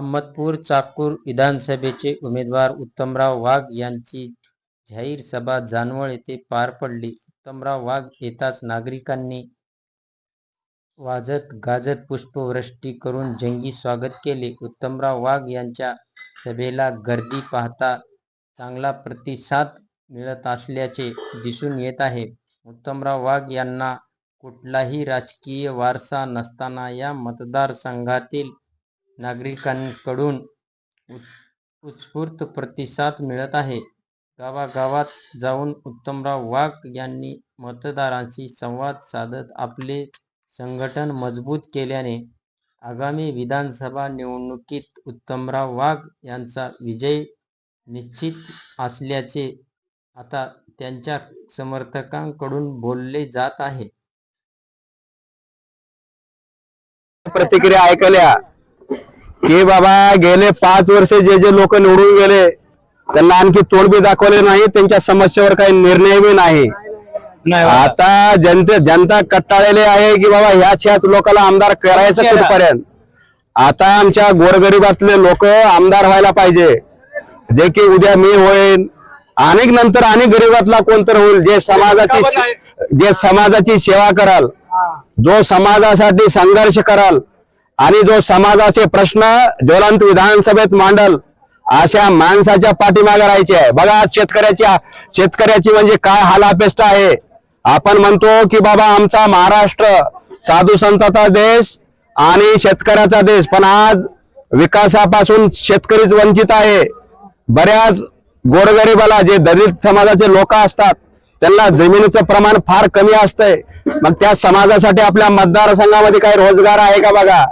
अहमदपूर चाकूर विधानसभेचे उमेदवार उत्तमराव वाघ यांची जाहीर सभा जानवळ येथे पार पडली. उत्तमराव वाघ येताच नागरिकांनी वाजत गाजत पुष्पवृष्टी करून जंगी स्वागत केले. उत्तमराव वाघ यांच्या सभेला गर्दी पाहता चांगला प्रतिसाद मिळत असल्याचे दिसून येत आहे. उत्तमराव वाघ यांना कुठलाही राजकीय वारसा नसताना या मतदारसंघातील नागरिकांकडून उत्स्फूर्त प्रतिसाद मिळत आहे. गावागावात जाऊन उत्तमराव वाघ यांनी मतदारांशी संवाद साधत आपले संघटन मजबूत केल्याने आगामी विधानसभा निवडणुकीत उत्तमराव वाघ यांचा विजय निश्चित असल्याचे आता त्यांच्या समर्थकांकडून बोलले जात आहे. प्रतिक्रिया ऐकल्या. की बाबा गेले पाच वर्ष जे जे लोक निवडून गेले त्यांना आणखी तोड बी दाखवले नाही त्यांच्या समस्येवर काही निर्णय बी नाही. आता जनते जनता कट्टाळलेली आहे की बाबा ह्याच ह्याच लोकांना आमदार करायचं कुठपर्यंत? आता आमच्या गोरगरिबातले लोक आमदार व्हायला पाहिजे. जे की उद्या मी होईन. अनेक नंतर अनेक गरीबातला कोणतर होईल जे समाजाची जे समाजाची सेवा कराल जो समाजासाठी संघर्ष कराल आणि जो समाजाचे प्रश्न ज्वलंत विधानसभेत मांडल अशा माणसाच्या पाठीमागे राहायचे आहे. बघा आज शेतकऱ्याच्या शेतकऱ्याची म्हणजे काय हालापेष्ट आहे. आपण म्हणतो की बाबा आमचा महाराष्ट्र साधू संताचा देश आणि शेतकऱ्याचा देश. पण आज विकासापासून शेतकरीच वंचित आहे. बऱ्याच गोरगरिबाला जे दलित समाजाचे लोक असतात त्यांना जमिनीचं प्रमाण फार कमी असतंय. मग त्या समाजासाठी आपल्या मतदारसंघामध्ये काही रोजगार आहे का बघा?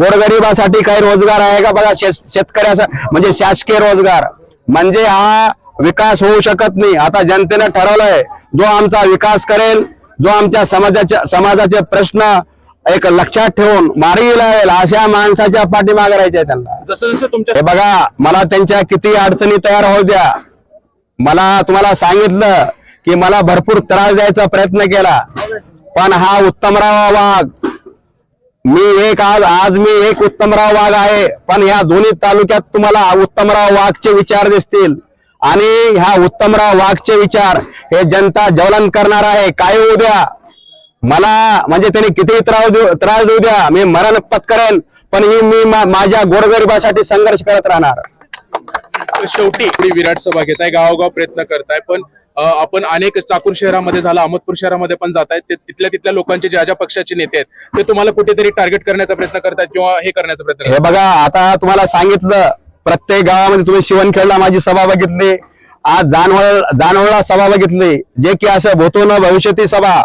गोरगरिबासाठी काही रोजगार आहे का? बघा शेत शेतकऱ्याचा म्हणजे शासकीय रोजगार. म्हणजे हा विकास होऊ शकत नाही. आता जनतेनं ठरवलंय जो आमचा विकास करेल जो आमच्या समाजाच्या समाजाचे प्रश्न एक लक्षात ठेवून मार्गी लावेल अशा माणसाच्या पाठीमागे राहायचे त्यांना. जसं जसं तुमच्या हे बघा मला त्यांच्या किती अडचणी तयार होऊ द्या. मला तुम्हाला सांगितलं की मला भरपूर त्रास द्यायचा प्रयत्न केला. पण हा उत्तमराव वाघ मी एक आज आज मी एक उत्तमराव वाघ आहे. पण ह्या दोन्ही तालुक्यात तुम्हाला उत्तमराव वाघचे विचार दिसतील. आणि ह्या उत्तमराव वाघचे विचार हे जनता ज्वलन करणार आहे. काय होऊ द्या. मला म्हणजे त्यांनी किती त्रास देऊ त्रास देऊ द्या. मी मरण पत्करेन. पण ही मी माझ्या गोरगरिबासाठी संघर्ष करत राहणार. शेवटी विराट सभा घेत आहे गावोगाव प्रयत्न करताय पण आपण अनेक चाकूर शहरामध्ये झाला अहमदपूर शहरामध्ये पण जात आहेत ते तिथल्या तिथल्या लोकांचे ज्या ज्या पक्षाचे नेते आहेत ते तुम्हाला कुठेतरी टार्गेट करण्याचा प्रयत्न करतात किंवा हे करण्याचा प्रयत्न हे बघा आता तुम्हाला सांगितलं प्रत्येक गावामध्ये तुम्ही शिवणखेडला माझी सभा बघितली. आज जानवळ जानवळला सभा बघितली. जे की असं भूतो न भविष्यती सभा.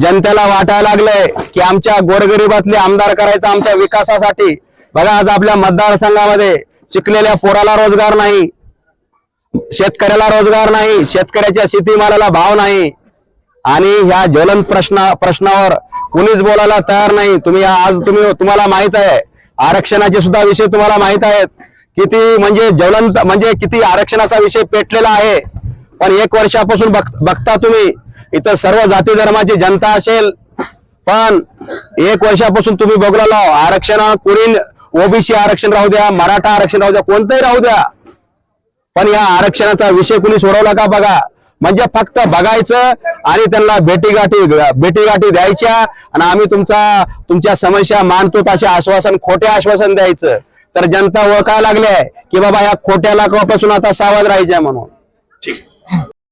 जनतेला वाटायला लागलंय की आमच्या गोरगरिबातले आमदार करायचं आमच्या विकासासाठी. बघा आज आपल्या मतदारसंघामध्ये शिकलेल्या पोराला रोजगार नाही शेतकऱ्याला रोजगार नाही शेतकऱ्याच्या शेतीमालाला भाव नाही. आणि ह्या ज्वलन प्रश्ना प्रश्नावर कुणीच बोलायला तयार नाही. तुम्ही आज तुम्ही तुम्हाला माहीत आहे आरक्षणाचे सुद्धा विषय तुम्हाला माहीत आहेत. किती म्हणजे ज्वलंत म्हणजे किती आरक्षणाचा विषय पेटलेला आहे. पण एक वर्षापासून बघ- बघता तुम्ही इथं सर्व जाती धर्माची जनता असेल. पण एक वर्षापासून तुम्ही बघलेलो आरक्षण कुणी ओबीसी आरक्षण राहू द्या मराठा आरक्षण राहू द्या कोणतंही राहू द्या. पण या आरक्षणाचा विषय कुणी सोडवला का बघा? म्हणजे फक्त बघायचं आणि त्यांना भेटीगाठी भेटीगाठी द्यायच्या आणि आम्ही तुमचा तुमच्या समस्या मानतो तसे आश्वासन खोटे आश्वासन द्यायचं. तर जनता ओळखायला लागले की बाबा या खोट्या लाखापासून आता सावध राहायच्या म्हणून.